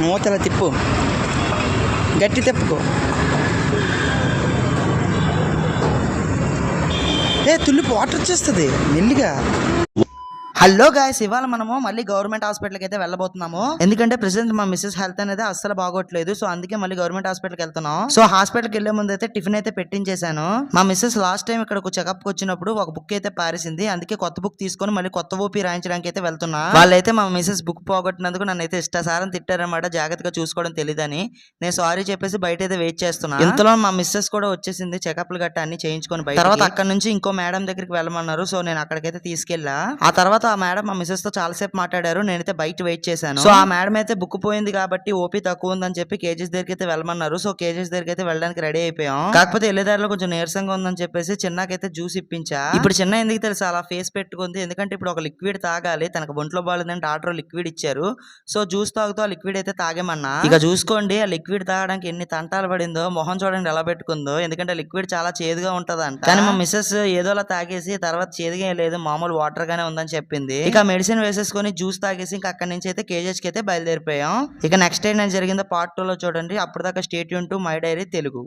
మూతల తిప్పు. గట్టి తిప్పుకో. ఏ తుల్లిపు వాటర్ వచ్చేస్తుంది. మెల్లిగా హలో గాయస్ ఇవాళ మనము మళ్ళీ గవర్నమెంట్ హాస్పిటల్కి అయితే వెళ్ళబోతున్నాము. ఎందుకంటే ప్రెసెంట్ మా మిస్సెస్ హెల్త్ అనేది అస్సలు బాగోట్లేదు. సో అందుకే మళ్ళీ గవర్నమెంట్ హాస్పిటల్కి వెళ్తున్నాం. సో హాస్పిటల్కి వెళ్ళే ముందు అయితే టిఫిన్ అయితే పెట్టించేశాను. మా మిస్సెస్ లాస్ట్ టైం ఇక్కడ చెకప్ వచ్చినప్పుడు ఒక బుక్ అయితే పారేసింది. అందుకే కొత్త బుక్ తీసుకొని మళ్ళీ కొత్త ఓపీ రాయించడానికి అయితే వెళ్తున్నా. వాళ్ళైతే మా మిస్సెస్ బుక్ పోగొట్టినందుకు నన్ను అయితే ఇష్టసారం తిట్టారనమాట జాగ్రత్తగా చూసుకోవడం తెలియదని నేను సారీ చెప్పేసి బయట అయితే వెయిట్ చేస్తున్నా. ఇంతలో మా మిస్సెస్ కూడా వచ్చేసింది చెకప్లు గట్ట అన్ని చేయించుకొని బయట తర్వాత అక్కడ నుంచి ఇంకో మేడం దగ్గరికి వెళ్ళమన్నారు. సో నేను అక్కడికైతే తీసుకెళ్ళా. ఆ తర్వాత ఆ మేడం మా మిస్సెస్తో చాలా సేపు మాట్లాడారు. నేనైతే బయట వెయిట్ చేశాను. సో ఆ మేడం అయితే బుక్ పోయింది కాబట్టి ఓపీ తక్కువ ఉందని చెప్పి కేజెస్ దగ్గరికి అయితే వెళ్ళమన్నారు. సో కేజెస్ దగ్గరికి అయితే వెళ్ళడానికి రెడీ అయిపోయాం. కాకపోతే వెళ్ళేదారిలో కొంచెం నీరసంగా ఉందని చెప్పేసి చిన్నకైతే జ్యూస్ ఇప్పించా. ఇప్పుడు చిన్న ఎందుకు తెలుసా? అలా ఫేస్ పెట్టుకుంది. ఎందుకంటే ఇప్పుడు ఒక లిక్విడ్ తాగాలి. తనకు ఒంట్లో బాగాలేదంటే డాక్టర్ లిక్విడ్ ఇచ్చారు. సో జ్యూస్ తాగుతూ ఆ లిక్విడ్ అయితే తాగేమన్నా. ఇక చూసుకోండి ఆ లిక్విడ్ తాగడానికి ఎన్ని తంటాలు పడిందో మొహం చూడండి ఎలా పెట్టుకుందో. ఎందుకంటే లిక్విడ్ చాలా చేదుగా ఉంటదంట. కానీ మా మిస్సెస్ ఏదోలా తాగేసి తర్వాత చేదుగా లేదు. మామూలు వాటర్ గానే ఉందని చెప్పింది. ఇక మెడిసిన్ వేసేసుకొని జ్యూస్ తాగేసి ఇంకా అక్కడి నుంచి అయితే కేజెస్కి అయితే బయలుదేరిపోయాం. ఇక నెక్స్ట్ టైం నేను జరిగిందో పార్ట్ టూ లో చూడండి. అప్పటిదాకా state Yoon to my dairy Telugu.